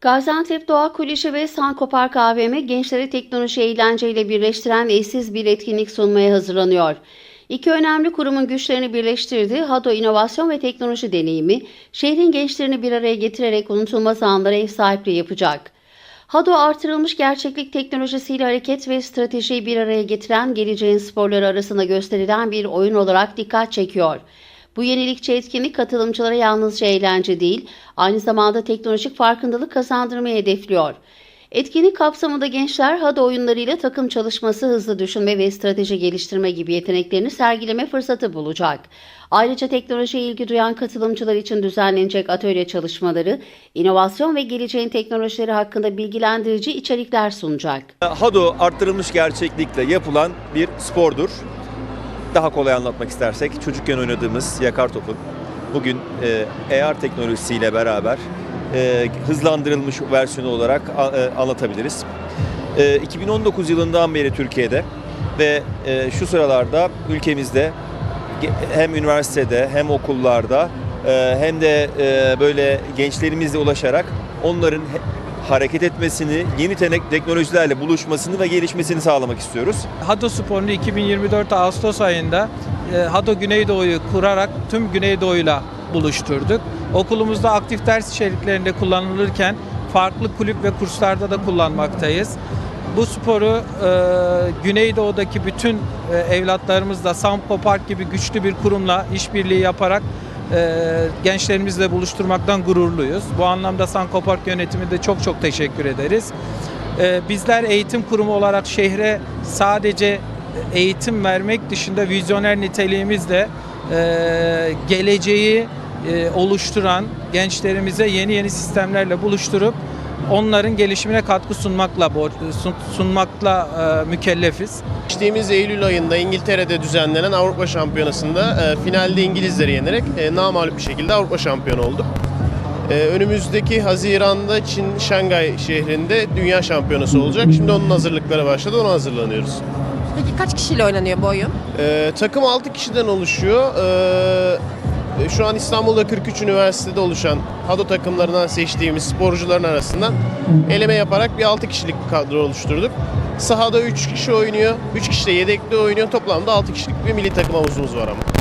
Gaziantep Doğa Kulübü ve Sankopar AVM gençleri teknoloji eğlenceyle birleştiren eşsiz bir etkinlik sunmaya hazırlanıyor. İki önemli kurumun güçlerini birleştirdiği HADO İnovasyon ve Teknoloji Deneyimi, şehrin gençlerini bir araya getirerek unutulmaz anlara ev sahipliği yapacak. HADO artırılmış gerçeklik teknolojisiyle hareket ve stratejiyi bir araya getiren geleceğin sporları arasında gösterilen bir oyun olarak dikkat çekiyor. Bu yenilikçi etkinlik katılımcılara yalnızca eğlence değil, aynı zamanda teknolojik farkındalık kazandırmayı hedefliyor. Etkinlik kapsamında gençler HADO oyunlarıyla takım çalışması, hızlı düşünme ve strateji geliştirme gibi yeteneklerini sergileme fırsatı bulacak. Ayrıca teknolojiye ilgi duyan katılımcılar için düzenlenecek atölye çalışmaları, inovasyon ve geleceğin teknolojileri hakkında bilgilendirici içerikler sunacak. Hado arttırılmış gerçeklikle yapılan bir spordur. Daha kolay anlatmak istersek çocukken oynadığımız yakar topu bugün e, AR teknolojisiyle beraber e, hızlandırılmış versiyonu olarak a- e, anlatabiliriz. E, 2019 yılından beri Türkiye'de ve e, şu sıralarda ülkemizde hem üniversitede hem okullarda e, hem de e, böyle gençlerimizle ulaşarak onların hareket etmesini, yeni teknolojilerle buluşmasını ve gelişmesini sağlamak istiyoruz. Hado Spor'unu 2024 Ağustos ayında e, Hado Güneydoğu'yu kurarak tüm Güneydoğu'yla buluşturduk. Okulumuzda aktif ders içeriklerinde kullanılırken farklı kulüp ve kurslarda da kullanmaktayız. Bu sporu e, Güneydoğu'daki bütün e, evlatlarımızla Sampo Park gibi güçlü bir kurumla işbirliği yaparak e, gençlerimizle buluşturmaktan gururluyuz. Bu anlamda Sanko Park yönetimine de çok çok teşekkür ederiz. Ee, Bizler eğitim kurumu olarak şehre sadece eğitim vermek dışında vizyoner niteliğimizle e, geleceği e, oluşturan gençlerimize yeni yeni sistemlerle buluşturup onların gelişimine katkı sunmakla sunmakla e, mükellefiz. Geçtiğimiz Eylül ayında İngiltere'de düzenlenen Avrupa Şampiyonası'nda e, finalde İngilizleri yenerek e, bir şekilde Avrupa şampiyonu olduk. E, önümüzdeki Haziran'da Çin Şangay şehrinde Dünya Şampiyonası olacak. Şimdi onun hazırlıkları başladı, ona hazırlanıyoruz. Peki kaç kişiyle oynanıyor bu oyun? E, takım 6 kişiden oluşuyor. E, şu an İstanbul'da 43 üniversitede oluşan HADO takımlarından seçtiğimiz sporcuların arasından eleme yaparak bir 6 kişilik kadro oluşturduk. Sahada 3 kişi oynuyor, 3 kişi de yedekli oynuyor. Toplamda 6 kişilik bir milli takım havuzumuz var ama.